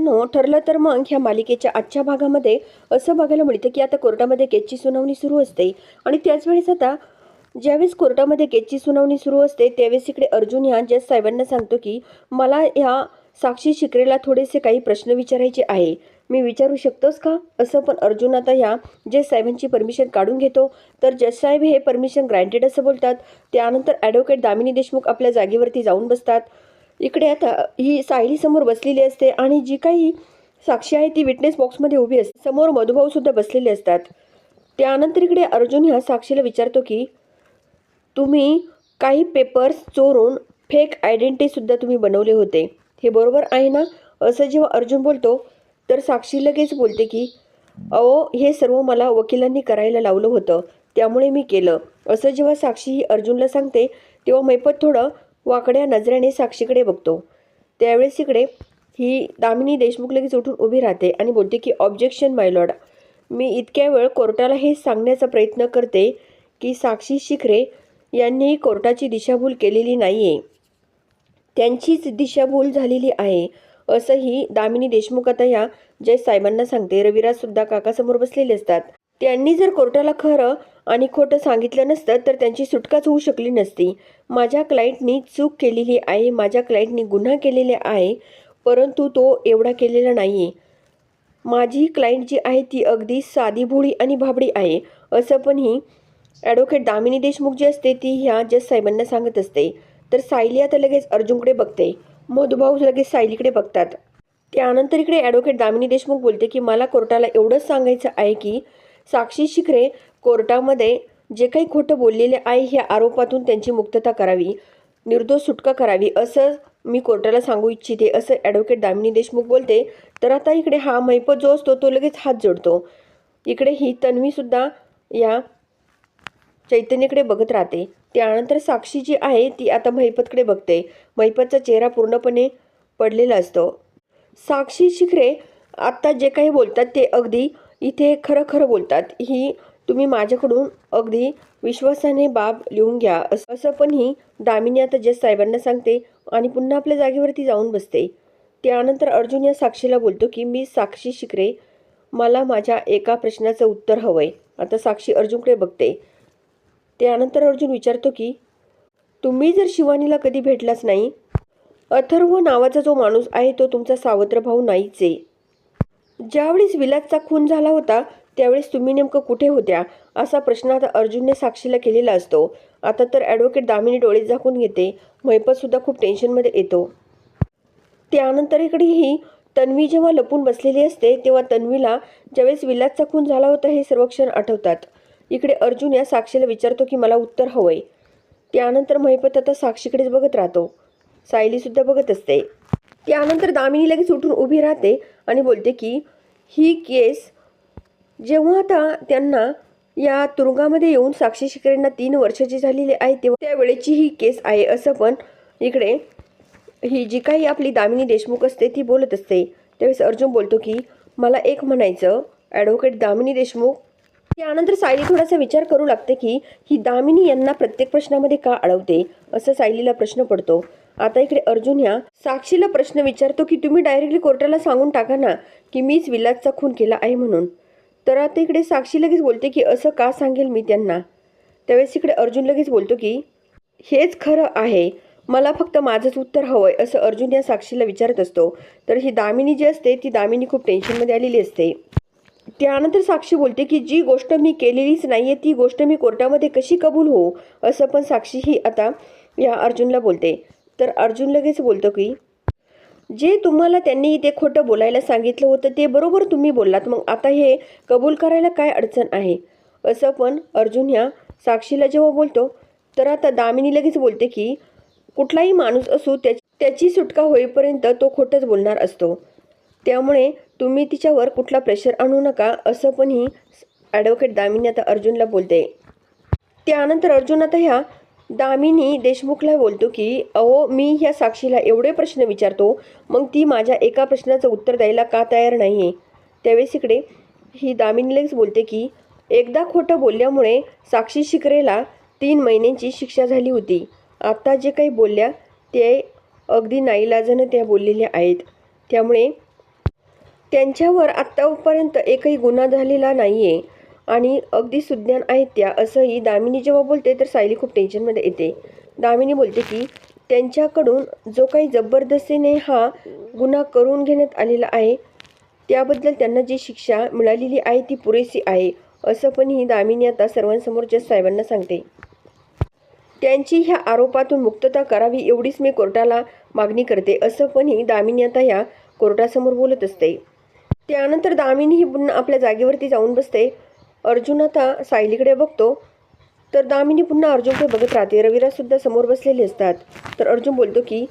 मित्रांनो ठरलं तर मग ह्या मालिकेच्या आजच्या भागामध्ये असं बघायला मिळतं की आता कोर्टामध्ये केसची सुनावणी सुरू असते. आणि त्याच वेळेस आता ज्यावेळेस कोर्टामध्ये केसची सुनावणी सुरू असते त्यावेळेस इकडे अर्जुन ह्या जज साहेबांना सांगतो की मला ह्या साक्षी शिकरेला थोडेसे काही प्रश्न विचारायचे आहे. मी विचारू शकतोस का? असं पण अर्जुन आता ह्या जज साहेबांची परमिशन काढून घेतो. तर जज साहेब हे परमिशन ग्रँटेड असं बोलतात. त्यानंतर ॲडव्होकेट दामिनी देशमुख आपल्या जागेवरती जाऊन बसतात. इकडे आता ही सायली समोर बसलेली असते आणि जी काही साक्षी आहे ती विटनेस बॉक्समध्ये उभी असते. समोर मधुभाऊ सुद्धा बसलेले असतात. त्यानंतर इकडे अर्जुन ह्या साक्षीला विचारतो की तुम्ही काही पेपर्स चोरून फेक आयडेंटिटीसुद्धा तुम्ही बनवले होते. हे बरोबर आहे ना? असं जेव्हा अर्जुन बोलतो तर साक्षी लगेच बोलते की अहो हे सर्व मला वकिलांनी करायला लावलं होतं. त्यामुळे मी केलं. असं जेव्हा साक्षी ही अर्जुनला सांगते तेव्हा मैपत थोडं वाकड्या नजरेने साक्षीकडे बघतो. त्यावेळेस इकडे ही दामिनी देशमुख लगेच उठून उभी राहते आणि बोलते की ऑब्जेक्शन माय लॉर्ड मी इतक्या वेळ कोर्टाला हे सांगण्याचा प्रयत्न करते की साक्षी शिखरे यांनी कोर्टाची दिशाभूल केलेली नाही आहे त्यांचीच दिशाभूल झालेली आहे असंही दामिनी देशमुख आता या जय साहेबांना सांगते रविराजसुद्धा काकासमोर बसलेले असतात. त्यांनी जर कोर्टाला खरं आणि खोटं सांगितलं नसतं तर त्यांची सुटकाच होऊ शकली नसती. माझ्या क्लायंटनी चूक केलेली आहे माझ्या क्लायंटनी गुन्हा केलेला आहे परंतु तो एवढा केलेला नाही आहे माझी क्लायंट जी आहे ती अगदी साधी भोळी आणि भाबडी आहे असं पण ही ॲडव्होकेट दामिनी देशमुख जी असते ती ह्या जज साहेबांना सांगत असते. तर सायली आता लगेच अर्जुनकडे बघते. मधुभाऊ लगेच सायलीकडे बघतात. त्यानंतर इकडे ॲडव्होकेट दामिनी देशमुख बोलते की मला कोर्टाला एवढंच सांगायचं आहे की साक्षी शिखरे कोर्टामध्ये जे काही खोटं बोललेले आहे ह्या आरोपातून त्यांची मुक्तता करावी निर्दोष सुटका करावी असं मी कोर्टाला सांगू इच्छिते असं ॲडव्होकेट दामिनी देशमुख बोलते. तर आता इकडे हा मैपत जो असतो तो लगेच हात जोडतो. इकडे ही तन्वीसुद्धा या चैतन्यकडे बघत राहते. त्यानंतर साक्षी जी आहे ती आता महिपतकडे बघते. महिपतचा चेहरा पूर्णपणे पडलेला असतो. साक्षी शिखरे आत्ता जे काही बोलतात ते अगदी इथे खरं खरं बोलतात. ही तुम्ही माझ्याकडून अगदी विश्वासाने बाब लिहून घ्या. असं पण ही दामिनी आता जस साहेबांना सांगते आणि पुन्हा आपल्या जागेवरती जाऊन बसते. त्यानंतर अर्जुन या साक्षीला बोलतो की मी साक्षी शिकरे मला माझ्या एका प्रश्नाचं उत्तर हवंय. आता साक्षी अर्जुनकडे बघते. त्यानंतर अर्जुन विचारतो की तुम्ही जर शिवानीला कधी भेटलाच नाही? अथर्व नावाचा जो माणूस आहे तो तुमचा सावत्र भाऊ नाहीच आहे. ज्यावेळेस विलासचा खून झाला होता त्यावेळेस तुम्ही नेमकं कुठे होत्या असा प्रश्न आता अर्जुनने साक्षीला केलेला असतो. आता तर ॲडव्होकेट दामिनी डोळे झाकून घेते महिपतसुद्धा खूप टेन्शनमध्ये येतो. त्यानंतर इकडे ही तन्वी जेव्हा लपून बसलेली असते तेव्हा तन्वीला ज्यावेळेस विलासचा खून झाला होता हे सर्व क्षण आठवतात. इकडे अर्जुन या साक्षीला विचारतो की मला उत्तर हवंय. त्यानंतर महिपत आता साक्षीकडेच बघत राहतो. सायलीसुद्धा बघत असते. त्यानंतर दामिनी लगेच उठून उभी राहते आणि बोलते की ही केस जेव्हा आता त्यांना या तुरुंगामध्ये येऊन साक्षी शिकरेंना तीन वर्षाची झालेली आहे तेव्हा त्यावेळेची ही केस आहे असं पण इकडे ही जी काही आपली दामिनी देशमुख असते ती बोलत असते. त्यावेळेस अर्जुन बोलतो की मला एक म्हणायचं ॲडव्होकेट दामिनी देशमुख. त्यानंतर सायली थोडासा विचार करू लागते की ही दामिनी यांना प्रत्येक प्रश्नामध्ये का अडवते? असं सायलीला प्रश्न पडतो. आता इकडे अर्जुन ह्या साक्षीला प्रश्न विचारतो की तुम्ही डायरेक्टली कोर्टाला सांगून टाका ना की मीच विलासचा खून केला आहे म्हणून. तर आता इकडे साक्षी लगेच बोलते की असं का सांगेल मी त्यांना? त्यावेळेस इकडे अर्जुन लगेच बोलतो की हेच खरं आहे. मला फक्त माझंच उत्तर हवंय असं अर्जुन या साक्षीला विचारत असतो. तर ही दामिनी जी असते ती दामिनी खूप टेन्शनमध्ये आलेली असते. त्यानंतर साक्षी बोलते की जी गोष्ट मी केलेलीच नाही आहे ती गोष्ट मी कोर्टामध्ये कशी कबूल होऊ? असं पण साक्षी ही आता या अर्जुनला बोलते. तर अर्जुन लगेच बोलतो की जे तुम्हाला त्यांनी इथे खोटं बोलायला सांगितलं होतं ते बरोबर तुम्ही बोललात. मग आता हे कबूल करायला काय अडचण आहे? असं पण अर्जुन ह्या साक्षीला जेव्हा बोलतो तर आता दामिनी लगेच बोलते की कुठलाही माणूस असो त्या त्याची सुटका होईपर्यंत तो खोटंच बोलणार असतो. त्यामुळे तुम्ही तिच्यावर कुठला प्रेशर आणू नका असं पण ही ॲडव्होकेट दामिनी आता अर्जुनला बोलते. त्यानंतर अर्जुन आता ह्या दामिनी देशमुखला बोलतो की अहो मी ह्या साक्षीला एवढे प्रश्न विचारतो मग ती माझ्या एका प्रश्नाचं उत्तर द्यायला का तयार नाही आहे त्यावेळेस इकडे ही दामिनीलाच बोलते की एकदा खोटं बोलल्यामुळे साक्षी शिकरेला तीन महिन्यांची शिक्षा झाली होती. आत्ता जे काही बोलल्या ते अगदी नाईलाजानं त्या बोललेल्या आहेत. त्यामुळे त्यांच्यावर आत्तापर्यंत एकही गुन्हा झालेला नाही आहे आणि अगदी सुज्ञान आहेत त्या असंही दामिनी जेव्हा बोलते तर सायली खूप टेन्शनमध्ये येते. दामिनी बोलते की त्यांच्याकडून जो काही जबरदस्तीने हा गुन्हा करून घेण्यात आलेला आहे त्याबद्दल त्यांना जी शिक्षा मिळालेली आहे ती पुरेशी आहे असं पण ही दामिनी आता सर्वांसमोर जज साहेबांना सांगते. त्यांची ह्या आरोपातून मुक्तता करावी एवढीच मी कोर्टाला मागणी करते असं पण ही दामिनी आता ह्या कोर्टासमोर बोलत असते. त्यानंतर दामिनी ही पुन्हा आपल्या जागेवरती जाऊन बसते. अर्जुन आता सायलीकडे बघतो तर दामिनी पुन्हा अर्जुनकडे बघत राहते. रविराजसुद्धा समोर बसलेले असतात. तर अर्जुन बोलतो की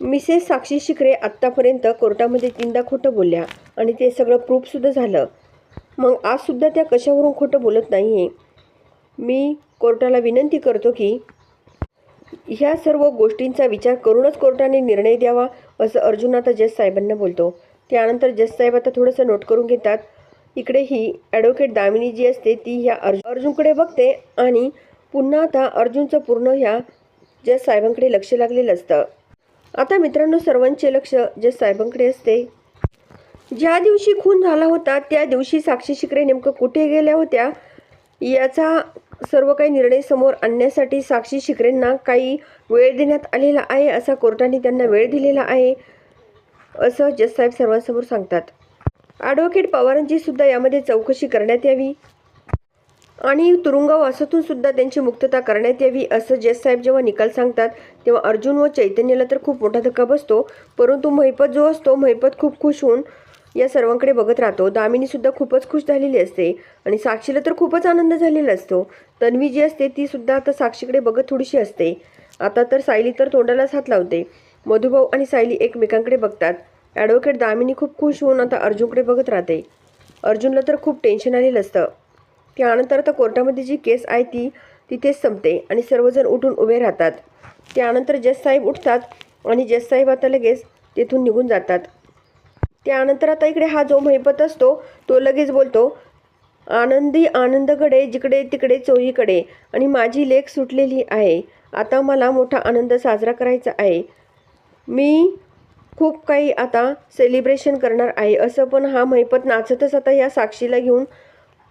मिसेस साक्षी शिकरे आत्तापर्यंत कोर्टामध्ये तीनदा खोटं बोलल्या आणि ते सगळं प्रूफसुद्धा झालं. मग आजसुद्धा त्या कशावरून खोटं बोलत नाही आहे मी कोर्टाला विनंती करतो की ह्या सर्व गोष्टींचा विचार करूनच कोर्टाने निर्णय द्यावा असं अर्जुन आता जज साहेबांना बोलतो. त्यानंतर जज साहेब आता थोडंसं नोट करून घेतात. इकडे ही ॲडव्होकेट दामिनी जी असते ती ह्या अर्जुन अर्जुनकडे बघते आणि पुन्हा आता अर्जुनचं पूर्ण ह्या जज साहेबांकडे लक्ष लागलेलं असतं. आता मित्रांनो सर्वांचे लक्ष जज साहेबांकडे असते. ज्या दिवशी खून झाला होता त्या दिवशी साक्षी शिकरे नेमकं कुठे गेल्या होत्या याचा सर्व काही निर्णय समोर आणण्यासाठी साक्षी शिकरेंना काही वेळ देण्यात आलेला आहे असा कोर्टाने त्यांना वेळ दिलेला आहे असं जज साहेब सर्वांसमोर सांगतात. ॲडव्होकेट पवारांची सुद्धा यामध्ये चौकशी करण्यात यावी. आणि तुरुंगवासातून सुद्धा त्यांची मुक्तता करण्यात यावी असं जज साहेब जेव्हा निकाल सांगतात तेव्हा अर्जुन व चैतन्याला तर खूप मोठा धक्का बसतो. परंतु महिपत जो असतो महिपत खूप खुश होऊन या सर्वांकडे बघत राहतो. दामिनीसुद्धा खूपच खुश झालेली असते आणि साक्षीला तर खूपच आनंद झालेला असतो. तन्वी जी असते ती सुद्धा आता साक्षीकडे बघत थोडीशी असते. आता तर सायली तर तोंडालाच हात लावते. मधुभाऊ आणि सायली एकमेकांकडे बघतात. ॲडव्होकेट दामिनी खूप खुश होऊन आता अर्जुनकडे बघत राहते. अर्जुनला तर खूप टेन्शन आलेलं असतं. त्यानंतर आता कोर्टामध्ये जी केस आहे ती तिथेच संपते आणि सर्वजण उठून उभे राहतात. त्यानंतर जज साहेब उठतात आणि जज साहेब आता लगेच तेथून निघून जातात. त्यानंतर आता इकडे हा जो महिपत असतो तो लगेच बोलतो आनंदी आनंदकडे जिकडे तिकडे चोहीकडे आणि माझी लेख सुटलेली आहे. आता मला मोठा आनंद साजरा करायचा आहे. मी खूप काही आता सेलिब्रेशन करणार आहे. असं पण हा महिपत नाचतच आता या साक्षीला घेऊन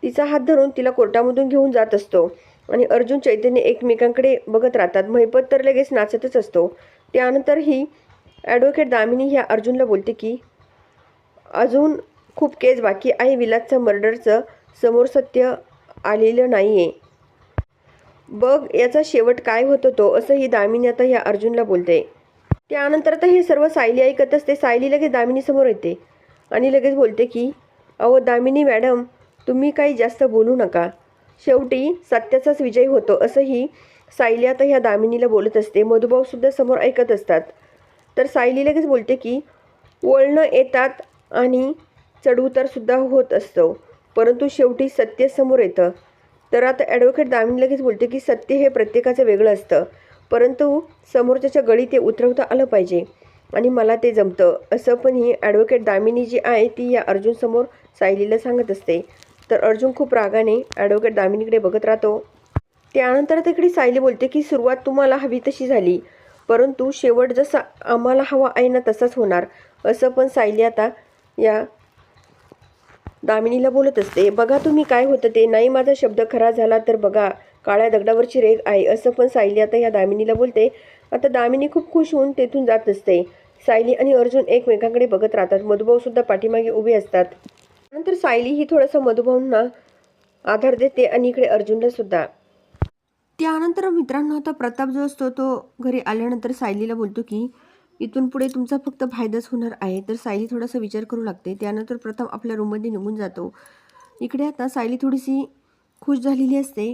तिचा हात धरून तिला कोर्टामधून घेऊन जात असतो. आणि अर्जुन चैतन्य एकमेकांकडे बघत राहतात. महिपत तर लगेच नाचतच असतो. त्यानंतर ही ॲडव्होकेट दामिनी ह्या अर्जुनला बोलते की अजून खूप केस बाकी आहे. विलासचं मर्डरचं समोर सत्य आलेलं नाही आहे बघ याचा शेवट काय होतो तो असं ही दामिनी आता ह्या अर्जुनला बोलते. त्यानंतर आता हे सर्व सायली ऐकत असते. सायली लगेच दामिनी समोर येते आणि लगेच बोलते की अहो दामिनी मॅडम तुम्ही काही जास्त बोलू नका. शेवटी सत्याचाच विजय होतो असंही सायली आता ह्या दामिनीला बोलत असते. मधुभाऊसुद्धा समोर ऐकत असतात. तर सायली लगेच बोलते की वळणं येतात आणि चढउतारसुद्धा होत असतो. परंतु शेवटी सत्य समोर येतं. तर आता ॲडव्होकेट दामिनी लगेच बोलते की सत्य हे प्रत्येकाचं वेगळं असतं. परंतु समोरच्याच्या गळी ते उतरवता आलं पाहिजे. आणि मला ते जमतं. असं पण ही ॲडव्होकेट दामिनी जी आहे ती या अर्जुनसमोर सायलीला सांगत असते. तर अर्जुन खूप रागाने ॲडव्होकेट दामिनीकडे बघत राहतो. त्यानंतर तिकडे सायली बोलते की सुरुवात तुम्हाला हवी तशी झाली. परंतु शेवट जसा आम्हाला हवा आहे ना तसाच होणार. असं पण सायली आता या दामिनीला बोलत असते. बघा तुम्ही काय होतं ते. नाही माझा शब्द खरा झाला तर बघा. काळ्या दगडावरची रेग आहे असं पण सायली आता या दामिनीला बोलते. आता दामिनी खूप खुश होऊन तेथून जात असते सायली आणि अर्जुन एकमेकांकडे बघत राहतात. मधुभाऊ सुद्धा पाठीमागे उभे असतात. नंतर सायली ही थोडंसं मधुभाऊंना आधार देते आणि इकडे अर्जुनला सुद्धा. त्यानंतर मित्रांनो आता प्रताप जो असतो तो घरी आल्यानंतर सायलीला बोलतो की इथून पुढे तुमचा फक्त फायदाच होणार आहे. तर सायली थोडासा विचार करू लागते. त्यानंतर प्रथम आपल्या रूममध्ये निघून जातो. इकडे आता सायली थोडीशी खुश झालेली असते.